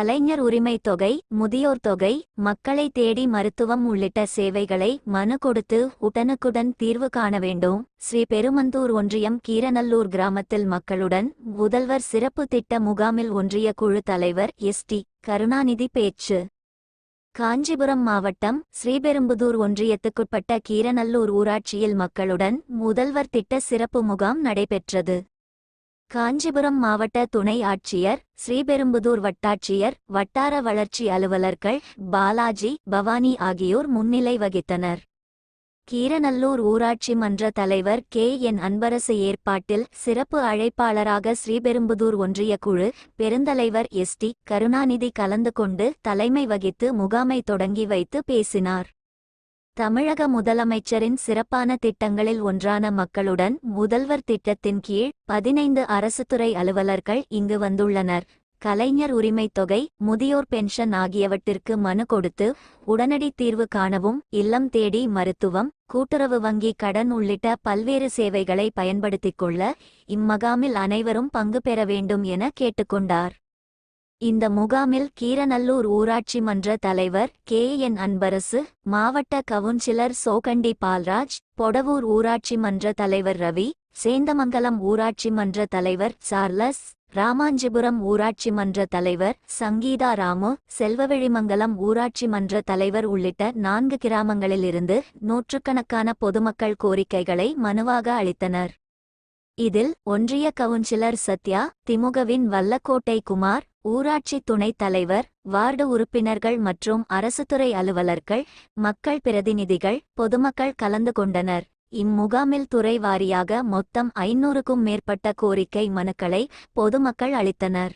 கலைஞர் உரிமை தொகை முதியோர் தொகை மக்களை தேடி மருத்துவம் உள்ளிட்ட சேவைகளை மனு கொடுத்து உடனுக்குடன் தீர்வு காண வேண்டும். ஸ்ரீ பெருமந்தூர் ஒன்றியம் கீரநல்லூர் கிராமத்தில் மக்களுடன் முதல்வர் சிறப்பு திட்ட முகாமில் ஒன்றிய குழு தலைவர் எஸ். டி. கருணாநிதி பேச்சு. காஞ்சிபுரம் மாவட்டம் ஸ்ரீபெரும்புதூர் ஒன்றியத்துக்குட்பட்ட கீரநல்லூர் ஊராட்சியில் மக்களுடன் முதல்வர் திட்ட சிறப்பு முகாம் நடைபெற்றது. காஞ்சிபுரம் மாவட்ட துணை ஆட்சியர் ஸ்ரீபெரும்புதூர் வட்டாட்சியர் வட்டார வளர்ச்சி அலுவலர்கள் பாலாஜி பவானி ஆகியோர் முன்னிலை வகித்தனர். கீரநல்லூர் ஊராட்சி மன்ற தலைவர் கே. என். அன்பரசு ஏற்பாட்டில் சிறப்பு அழைப்பாளராக ஸ்ரீபெரும்புதூர் ஒன்றிய குழு பெருந்தலைவர் எஸ். டி. கருணாநிதி கலந்து கொண்டு தலைமை வகித்து முகாமை தொடங்கி வைத்து பேசினார். தமிழக முதலமைச்சரின் சிறப்பான திட்டங்களில் ஒன்றான மக்களுடன் முதல்வர் திட்டத்தின் கீழ் பதினைந்து அரசுத்துறை அலுவலர்கள் இங்கு வந்துள்ளனர். கலைஞர் உரிமைத் தொகை முதியோர் பென்ஷன் ஆகியவற்றிற்கு மனு கொடுத்து உடனடி தீர்வு காணவும் இல்லம் தேடி மருத்துவம் கூட்டுறவு வங்கி கடன் உள்ளிட்ட பல்வேறு சேவைகளை பயன்படுத்திக் கொள்ள இம்மகாமில் அனைவரும் பங்கு பெற வேண்டும் என கேட்டுக்கொண்டார் இந்த முகாமில் கீரநல்லூர் ஊராட்சி மன்ற தலைவர் கே என் அன்பரசு மாவட்ட கவுன்சிலர் சோகண்டி பால்ராஜ் பொடவூர் ஊராட்சி மன்ற தலைவர் ரவி சேந்தமங்கலம் ஊராட்சி மன்ற தலைவர் சார்லஸ் ராமாஞ்சிபுரம் ஊராட்சி மன்ற தலைவர் சங்கீதா ராமு செல்வவெளிமங்கலம் ஊராட்சி மன்ற தலைவர் உள்ளிட்ட நான்கு கிராமங்களிலிருந்து நூற்றுக்கணக்கான பொதுமக்கள் கோரிக்கைகளை மனுவாக அளித்தனர். இதில் ஒன்றிய கவுன்சிலர் சத்யா திமுகவின் வல்லக்கோட்டை குமார் ஊராட்சி துணைத் தலைவர் வார்டு உறுப்பினர்கள் மற்றும் அரசுத்துறை அலுவலர்கள் மக்கள் பிரதிநிதிகள் பொதுமக்கள் கலந்து கொண்டனர். இம்முகாமில் துறை வாரியாக மொத்தம் ஐநூறுக்கும் மேற்பட்ட கோரிக்கை மனுக்களை பொதுமக்கள் அளித்தனர்.